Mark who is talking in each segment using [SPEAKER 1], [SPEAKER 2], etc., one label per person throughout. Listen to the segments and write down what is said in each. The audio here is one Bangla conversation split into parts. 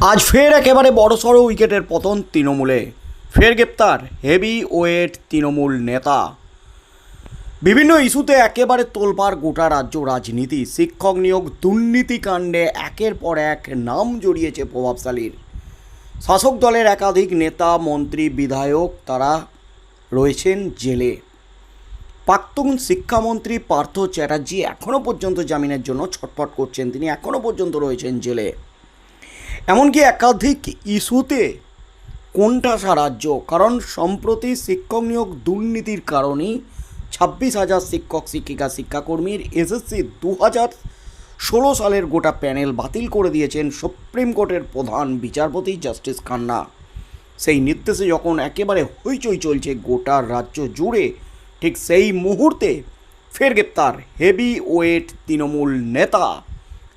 [SPEAKER 1] আজ ফের একেবারে বড়সড় উইকেটের পতন তৃণমূলে। ফের গ্রেপ্তার হেভি ওয়েট তৃণমূল নেতা। বিভিন্ন ইস্যুতে একেবারে তোলপাড় গোটা রাজ্য রাজনীতি। শিক্ষক নিয়োগ দুর্নীতিকাণ্ডে একের পর এক নাম জড়িয়েছে প্রভাবশালীর। শাসক দলের একাধিক নেতা, মন্ত্রী, বিধায়ক তারা রয়েছেন জেলে। প্রাক্তন শিক্ষামন্ত্রী পার্থ চ্যাটার্জি এখনও পর্যন্ত জামিনের জন্য ছটফট করছেন। তিনি এখনও পর্যন্ত রয়েছেন জেলে। এমনকি একাধিক ইস্যুতে কোনটা সাহায্য কারণ সম্প্রতি শিক্ষক নিয়োগ দুর্নীতির কারণেই ছাব্বিশ হাজার শিক্ষক, শিক্ষিকা, শিক্ষাকর্মীর এসএসসি দু হাজার ষোলো সালের গোটা প্যানেল বাতিল করে দিয়েছেন সুপ্রিম কোর্টের প্রধান বিচারপতি জাস্টিস খান্না। সেই নির্দেশে যখন একেবারে হইচই চলছে গোটা রাজ্য জুড়ে, ঠিক সেই মুহূর্তে ফের গ্রেপ্তার হেভি ওয়েট তৃণমূল নেতা।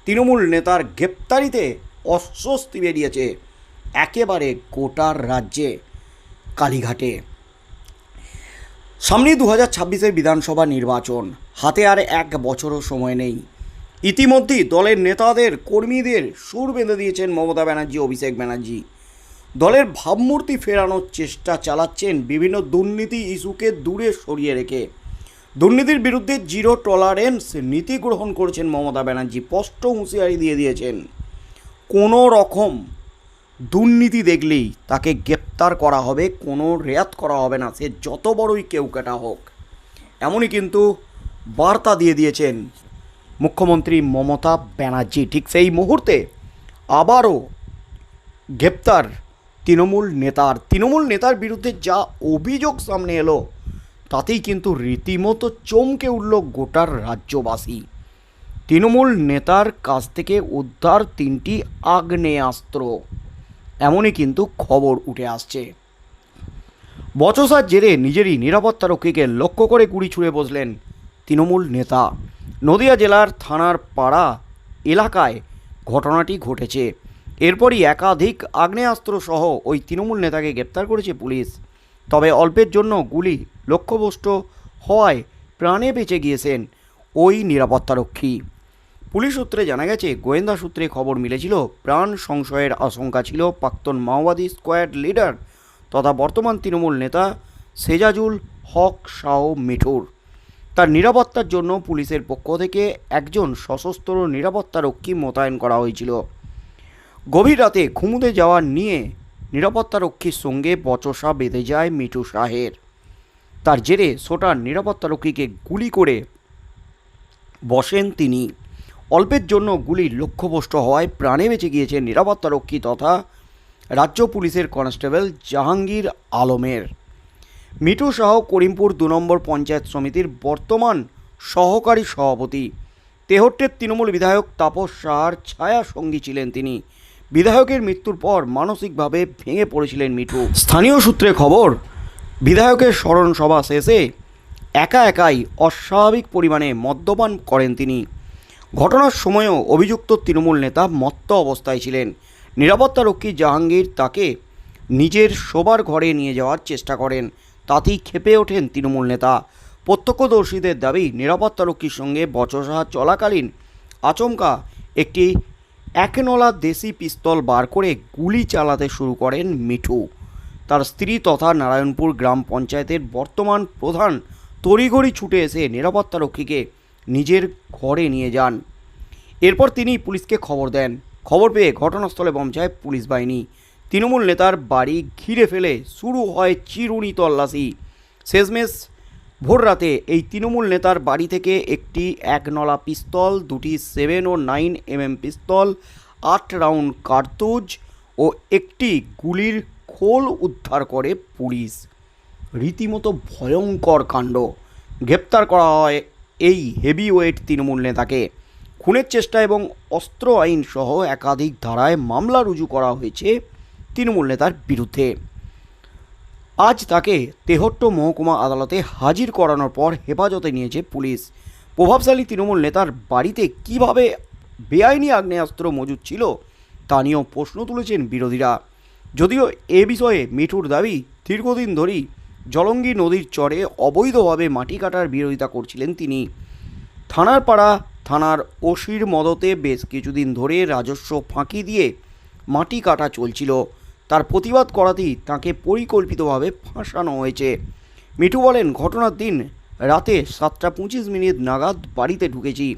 [SPEAKER 1] তৃণমূল নেতার গ্রেপ্তারিতে অস্বস্তি বেরিয়েছে একেবারে গোটার রাজ্যে, কালীঘাটে। সামনেই দু হাজার ছাব্বিশের বিধানসভা নির্বাচন। হাতে আর এক বছরও সময় নেই। ইতিমধ্যেই দলের নেতাদের কর্মীদের সুর বেঁধে দিয়েছেন মমতা ব্যানার্জি, অভিষেক ব্যানার্জি। দলের ভাবমূর্তি ফেরানোর চেষ্টা চালাচ্ছেন বিভিন্ন দুর্নীতি ইস্যুকে দূরে সরিয়ে রেখে। দুর্নীতির বিরুদ্ধে জিরো টলারেন্স নীতি গ্রহণ করেছেন মমতা ব্যানার্জি, স্পষ্ট হুঁশিয়ারি দিয়ে দিয়েছেন। কোনো রকম দুর্নীতি দেখলেই তাকে গ্রেপ্তার করা হবে, কোনো রেয়াত করা হবে না, সে যত বড়ই কেউ কেটা হোক। এমনই কিন্তু বার্তা দিয়ে দিয়েছেন মুখ্যমন্ত্রী মমতা ব্যানার্জি। ঠিক সেই মুহূর্তে আবারও গ্রেপ্তার তৃণমূল নেতার তৃণমূল নেতার বিরুদ্ধে যা অভিযোগ সামনে এলো, তাতেই কিন্তু রীতিমতো চমকে উঠল গোটার রাজ্যবাসী। তৃণমূল নেতার কাছ থেকে উদ্ধার তিনটি আগ্নেয়াস্ত্র। এমনই কিন্তু খবর উঠে আসছে। বচসার জেরে নিজেরই নিরাপত্তারক্ষীকে লক্ষ্য করে গুলি ছুঁড়ে বসলেন তৃণমূল নেতা। নদিয়া জেলার থানার পাড়া এলাকায় ঘটনাটি ঘটেছে। এরপরই একাধিক আগ্নেয়াস্ত্র সহ ওই তৃণমূল নেতাকে গ্রেপ্তার করেছে পুলিশ। তবে অল্পের জন্য গুলি লক্ষ্যভ্রষ্ট হওয়ায় প্রাণে বেঁচে গিয়েছেন ওই নিরাপত্তারক্ষী পুলিশ সূত্রে জানা গেছে, গোয়েন্দা সূত্রে খবর মিলেছিল, প্রাণ সংশয়ের আশঙ্কা ছিল প্রাক্তন মাওবাদী স্কোয়াড লিডার তথা বর্তমান তৃণমূল নেতা সেজাজুল হক শাহ মিঠুর। তার নিরাপত্তার জন্য পুলিশের পক্ষ থেকে একজন সশস্ত্র নিরাপত্তারক্ষী মোতায়েন করা হয়েছিল। গভীর রাতে ঘুমুতে যাওয়া নিয়ে নিরাপত্তারক্ষীর সঙ্গে বচসা বেঁধে যায় মিঠু শাহের। তার জেরে সোটার নিরাপত্তারক্ষীকে গুলি করে বসেন তিনি। অল্পের জন্য গুলি লক্ষ্যভ্রষ্ট হওয়ায় প্রাণে বেঁচে গিয়েছেন নিরাপত্তারক্ষী তথা রাজ্য পুলিশের কনস্টেবল জাহাঙ্গীর আলমের। মিঠু শাহ করিমপুর দু নম্বর পঞ্চায়েত সমিতির বর্তমান সহকারী সভাপতি। তেহট্টের তৃণমূল বিধায়ক তাপস সাহার ছায়া সঙ্গী ছিলেন তিনি। বিধায়কের মৃত্যুর পর মানসিকভাবে ভেঙে পড়েছিলেন মিঠু। স্থানীয় সূত্রে খবর, বিধায়কের স্মরণ সভা শেষে একা একাই অস্বাভাবিক পরিমাণে মদ্যপান করেন তিনি। ঘটনার সময়ও অভিযুক্ত তৃণমূল নেতা মত্ত অবস্থায় ছিলেন। নিরাপত্তারক্ষী জাহাঙ্গীর তাকে নিজের শোবার ঘরে নিয়ে যাওয়ার চেষ্টা করেন। তাতেই ক্ষেপে ওঠেন তৃণমূল নেতা। প্রত্যক্ষদর্শীদের দাবি নিরাপত্তারক্ষীর সঙ্গে বচসা চলাকালীন আচমকা একটি একনলা দেশি পিস্তল বার করে গুলি চালাতে শুরু করেন মিঠু। তার স্ত্রী তথা নারায়ণপুর গ্রাম পঞ্চায়েতের বর্তমান প্রধান তড়িঘড়ি ছুটে এসে নিরাপত্তারক্ষীকে নিজের ঘরে নিয়ে যান। এরপর তিনি পুলিশকে খবর দেন। খবর পেয়ে ঘটনাস্থলে পৌঁছায় পুলিশ বাহিনী। তৃণমূল নেতার বাড়ি ঘিরে ফেলে শুরু হয় চিরুনি তল্লাশি। শেষমেশ ভোর রাতে এই তৃণমূল নেতার বাড়ি থেকে একটি একনলা পিস্তল, দুটি সেভেন ও নাইন এমএম পিস্তল, আট রাউন্ড কার্তুজ ও একটি গুলির খোল উদ্ধার করে পুলিশ। রীতিমতো ভয়ঙ্কর কাণ্ড। গ্রেপ্তার করা হয় এই হেভি ওয়েট তৃণমূল নেতাকে। খুনের চেষ্টা এবং অস্ত্র আইন সহ একাধিক ধারায় মামলা রুজু করা হয়েছে তৃণমূল নেতার বিরুদ্ধে। আজ তাকে তেহট্ট মহকুমা আদালতে হাজির করানোর পর হেফাজতে নিয়েছে পুলিশ। প্রভাবশালী তৃণমূল নেতার বাড়িতে কীভাবে বেআইনি আগ্নেয়াস্ত্র মজুদ ছিল তা নিয়েও প্রশ্ন তুলেছেন বিরোধীরা। যদিও এ বিষয়ে মিঠুর দাবি দীর্ঘদিন ধরেই জলঙ্গি নদীর চরে অবৈধভাবে মাটি কাটার বিরোধিতা করছিলেন তিনি। থানার পাড়া থানার ওসির মদতে বেশ কিছুদিন ধরে রাজস্ব ফাঁকি দিয়ে মাটি কাটা চলছিল। তার প্রতিবাদ করাতেই তাকে পরিকল্পিতভাবে ফাঁসানো হয়েছে। মিঠু বলেন, ঘটনার দিন রাতে সাতটা পঁচিশ মিনিট নাগাদ বাড়িতে ঢুকেছি।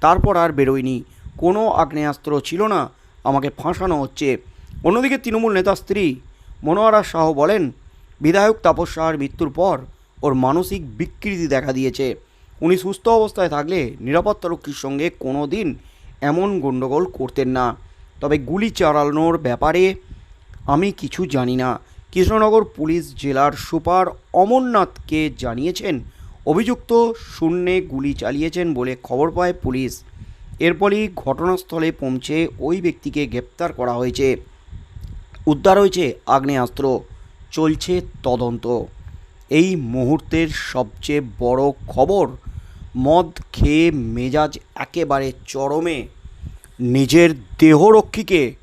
[SPEAKER 1] তারপর আর বেরোয়নি কোনো আগ্নেয়াস্ত্র ছিল না। আমাকে ফাঁসানো হচ্ছে। অন্যদিকে তৃণমূল নেতা স্ত্রী মনোয়ারা শাহ বলেন বিধায়ক তাপস শাহর মৃত্যুর পর ওর মানসিক বিকৃতি দেখা দিয়েছে। উনি সুস্থ অবস্থায় থাকলে নিরাপত্তারক্ষীর সঙ্গে কোনো দিন এমন গণ্ডগোল করতেন না। তবে গুলি চালানোর ব্যাপারে আমি কিছু জানি না। কৃষ্ণনগর পুলিশ জেলার সুপার অমরনাথকে জানিয়েছেন, অভিযুক্ত শূন্যে গুলি চালিয়েছেন বলে খবর পায় পুলিশ। এরপরই ঘটনাস্থলে পৌঁছে ওই ব্যক্তিকে গ্রেপ্তার করা হয়েছে। উদ্ধার হয়েছে আগ্নেয়াস্ত্র। চলছে তদন্ত। এই মুহূর্তের সবচেয়ে বড় খবর, মদ খেয়ে মেজাজ একেবারে চরমে। নিজের দেহরক্ষীকে,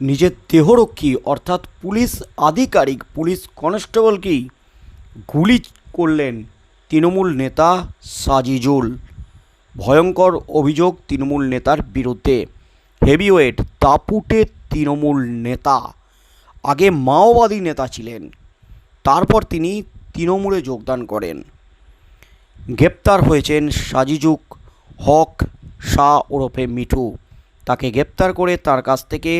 [SPEAKER 1] নিজের দেহরক্ষী অর্থাৎ পুলিশ আধিকারিক, পুলিশ কনস্টেবলকেই গুলি করলেন তৃণমূল নেতা সাজিজুল। ভয়ঙ্কর অভিযোগ তৃণমূল নেতার বিরুদ্ধে। হেভিওয়েট, দাপুটে তৃণমূল নেতা। আগে মাওবাদী নেতা ছিলেন। তারপর তিনি তৃণমূলে যোগদান করেন। গ্রেপ্তার হয়েছেন সাজিজুক হক শাহ ওরফে মিঠু। তাকে গ্রেপ্তার করে তার কাছ থেকে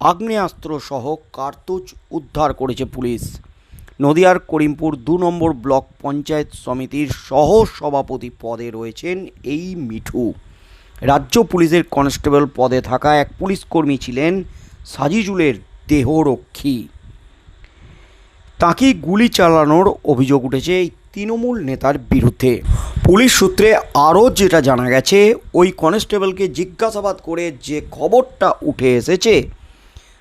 [SPEAKER 1] আগ্নেয়াস্ত্র সহ কার্তুজ উদ্ধার করেছে পুলিশ। নদিয়ার করিমপুর দু নম্বর ব্লক পঞ্চায়েত সমিতির সহ সভাপতি পদে রয়েছেন এই মিঠু। রাজ্য পুলিশের কনস্টেবল পদে থাকা এক পুলিশকর্মী ছিলেন সাজিজুলের দেহরক্ষী। তাকে গুলি চালানোর অভিযোগ উঠেছে এই তৃণমূল নেতার বিরুদ্ধে। পুলিশ সূত্রে আরও যেটা জানা গেছে, ওই কনস্টেবলকে জিজ্ঞাসাবাদ করে যে খবরটা উঠে এসেছে,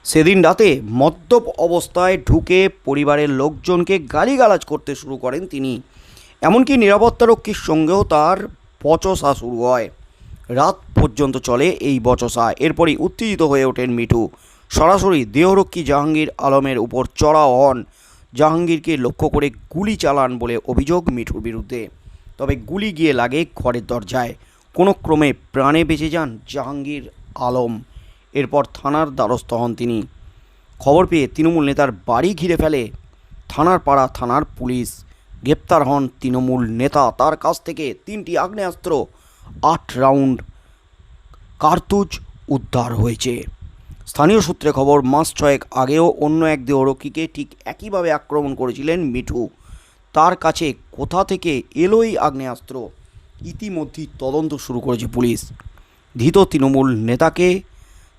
[SPEAKER 1] সেদিন রাতে মদ্যপ অবস্থায় ঢুকে পরিবারের লোকজনকে গালিগালাজ করতে শুরু করেন তিনি। এমনকি নিরাপত্তারক্ষীর সঙ্গেও তার বচসা শুরু হয়। রাত পর্যন্ত চলে এই বচসা। এরপরই উত্তেজিত হয়ে ওঠেন মিঠু। সরাসরি দেহরক্ষী জাহাঙ্গীর আলমের উপর চড়াও হন। জাহাঙ্গীরকে লক্ষ্য করে গুলি চালান বলে অভিযোগ মিঠুর বিরুদ্ধে। তবে গুলি গিয়ে লাগে ঘরের দরজায়। কোনো ক্রমে প্রাণে বেঁচে যান জাহাঙ্গীর আলম। এরপর থানার দ্বারস্থ হন তিনি। খবর পেয়ে তৃণমূল নেতার বাড়ি ঘিরে ফেলে। থানার পাড়া থানার পুলিশ। গ্রেপ্তার হন তৃণমূল নেতা। তার কাছ থেকে তিনটি আগ্নেয়াস্ত্র, আট রাউন্ড কার্তুজ উদ্ধার হয়েছে। স্থানীয় সূত্রে খবর, মাস ছয়েক আগেও অন্য এক দেহরক্ষীকে ঠিক একইভাবে আক্রমণ করেছিলেন মিঠু। তার কাছে কোথা থেকে এলো এই আগ্নেয়াস্ত্র? ইতিমধ্যেই তদন্ত শুরু করেছে পুলিশ। ধৃত তৃণমূল নেতাকে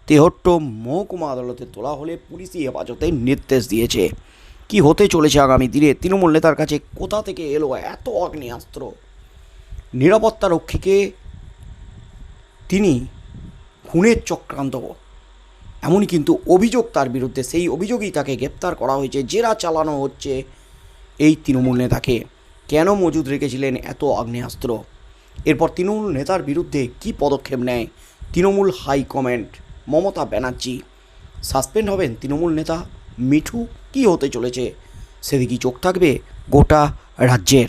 [SPEAKER 1] তেহট্ট মহকুমা আদালতে তোলা হলে পুলিশি হেফাজতে নির্দেশ দিয়েছে। কি হতে চলেছে আগামী দিনে? তৃণমূল নেতার কাছে কোথা থেকে এলো এত আগ্নেয়াস্ত্র? নিরাপত্তা রক্ষীকে তিনি খুনের চক্রান্ত এমনই কিন্তু অভিযোগ তার বিরুদ্ধে। সেই অভিযোগেই তাকে গ্রেপ্তার করা হয়েছে, জেরা চালানো হচ্ছে এই তৃণমূল নেতাকে। কেন মজুদ রেখেছিলেন এত আগ্নেয়াস্ত্র? এরপর তৃণমূল নেতার বিরুদ্ধে কি পদক্ষেপ নেয়? Trinamool high command Mamata Banerjee. Suspend হবেন তৃণমূল নেতা মিঠু? কি হতে চলেছে? সেদিকেই চোখ থাকবে গোটা রাজ্যের।